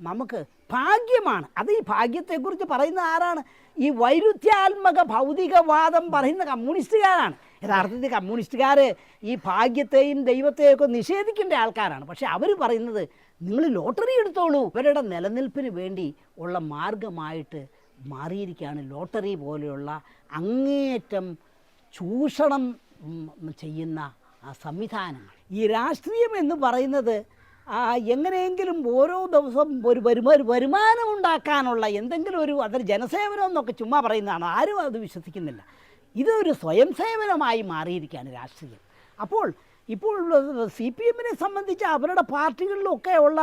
നമുക്ക് ഭാഗ്യമാണ്. അത് ഈ ഭാഗ്യത്തെക്കുറിച്ച് പറയുന്ന ആരാണ്? ഈ വൈരുദ്ധ്യാത്മക ഭൗതികവാദം പറയുന്ന കമ്മ്യൂണിസ്റ്റുകാരാണ്. യഥാർത്ഥത്തിൽ കമ്മ്യൂണിസ്റ്റുകാർ ഈ ഭാഗ്യത്തെയും ദൈവത്തെയും ഒക്കെ നിഷേധിക്കേണ്ട ആൾക്കാരാണ്. പക്ഷെ അവർ പറയുന്നത് നിങ്ങൾ ലോട്ടറി എടുത്തോളൂ. ഇവരുടെ നിലനിൽപ്പിന് വേണ്ടി ഉള്ള മാർഗമായിട്ട് മാറിയിരിക്കുകയാണ് ലോട്ടറി പോലെയുള്ള അങ്ങേയറ്റം ചൂഷണം ചെയ്യുന്ന സംവിധാനങ്ങൾ. ഈ രാഷ്ട്രീയം എന്ന് പറയുന്നത് എങ്ങനെയെങ്കിലും ഓരോ ദിവസം ഒരു വരുമാ വരുമാനം ഉണ്ടാക്കാനുള്ള എന്തെങ്കിലും ഒരു അതൊരു ജനസേവനം എന്നൊക്കെ ചുമ്മാ പറയുന്നതാണ്. ആരും അത് വിശ്വസിക്കുന്നില്ല. ഇതൊരു സ്വയം സേവനമായി മാറിയിരിക്കുകയാണ് രാഷ്ട്രീയം. അപ്പോൾ ഇപ്പോൾ സി പി എമ്മിനെ സംബന്ധിച്ച് അവരുടെ പാർട്ടികളിലൊക്കെ ഉള്ള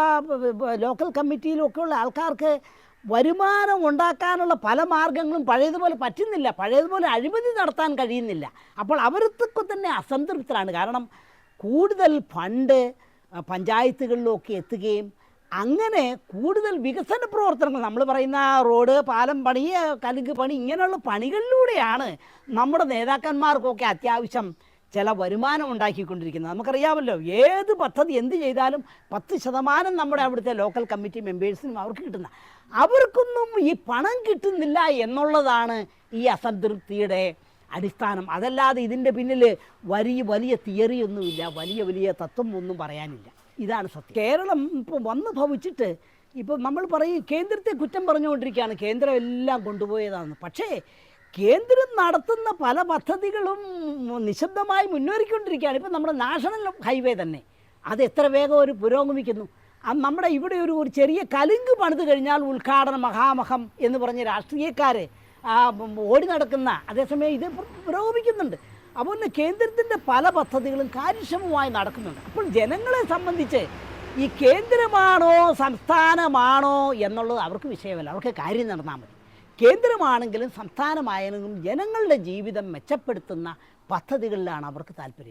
ലോക്കൽ കമ്മിറ്റിയിലൊക്കെ ഉള്ള ആൾക്കാർക്ക് വരുമാനം ഉണ്ടാക്കാനുള്ള പല മാർഗങ്ങളും പഴയതുപോലെ പറ്റുന്നില്ല. പഴയതുപോലെ അഴിമതി നടത്താൻ കഴിയുന്നില്ല. അപ്പോൾ അവർക്ക് തന്നെ അസംതൃപ്തരാണ്. കാരണം കൂടുതൽ ഫണ്ട് പഞ്ചായത്തുകളിലൊക്കെ എത്തുകയും അങ്ങനെ കൂടുതൽ വികസന പ്രവർത്തനങ്ങൾ നമ്മൾ പറയുന്ന റോഡ് പാലം പണി കലുങ്ക് പണി ഇങ്ങനെയുള്ള പണികളിലൂടെയാണ് നമ്മുടെ നേതാക്കന്മാർക്കൊക്കെ അത്യാവശ്യം ചില വരുമാനം ഉണ്ടാക്കിക്കൊണ്ടിരിക്കുന്നത്. നമുക്കറിയാമല്ലോ ഏത് പദ്ധതി എന്ത് ചെയ്താലും പത്ത് ശതമാനം നമ്മുടെ അവിടുത്തെ ലോക്കൽ കമ്മിറ്റി മെമ്പേഴ്സിനും അവർക്ക് കിട്ടുന്ന. അവർക്കൊന്നും ഈ പണം കിട്ടുന്നില്ല എന്നുള്ളതാണ് ഈ അസംതൃപ്തിയുടെ അടിസ്ഥാനം. അതല്ലാതെ ഇതിന്റെ പിന്നിൽ വലിയ വലിയ തിയറിയൊന്നുമില്ല വലിയ വലിയ തത്വം ഒന്നും പറയാനില്ല. ഇതാണ് സത്യം. കേരളം ഇപ്പോൾ വന്ന് ഭവിച്ചിട്ട് ഇപ്പോൾ നമ്മൾ പറയും കേന്ദ്രത്തെ കുറ്റം പറഞ്ഞുകൊണ്ടിരിക്കുകയാണ് കേന്ദ്രം എല്ലാം കൊണ്ടുപോയതാണ് പക്ഷേ കേന്ദ്രം നടത്തുന്ന പല പദ്ധതികളും നിശബ്ദമായി മുന്നേറിക്കൊണ്ടിരിക്കുകയാണ്. ഇപ്പം നമ്മുടെ നാഷണൽ ഹൈവേ തന്നെ. അത് എത്ര വേഗം ഒരു പുരോഗമിക്കുന്നു. നമ്മുടെ ഇവിടെ ഒരു ഒരു ചെറിയ കലുങ്ക് പണിത് കഴിഞ്ഞാൽ ഉദ്ഘാടന മഹാമഹം എന്ന് പറഞ്ഞ രാഷ്ട്രീയക്കാർ ഓടി നടക്കുന്ന അതേസമയം ഇത് പുരോഗമിക്കുന്നുണ്ട് അപ്പോൾ ഇന്ന് കേന്ദ്രത്തിന്റെ പല പദ്ധതികളും കാര്യക്ഷമമായി നടക്കുന്നുണ്ട്. അപ്പോൾ ജനങ്ങളെ സംബന്ധിച്ച് ഈ കേന്ദ്രമാണോ സംസ്ഥാനമാണോ എന്നുള്ളത് അവർക്ക് വിഷയമല്ല. അവർക്ക് കാര്യം നടന്നാൽ മതി. കേന്ദ്രമാണെങ്കിലും സംസ്ഥാനമായെങ്കിലും ജനങ്ങളുടെ ജീവിതം മെച്ചപ്പെടുത്തുന്ന പദ്ധതികളിലാണ് അവർക്ക് താല്പര്യം.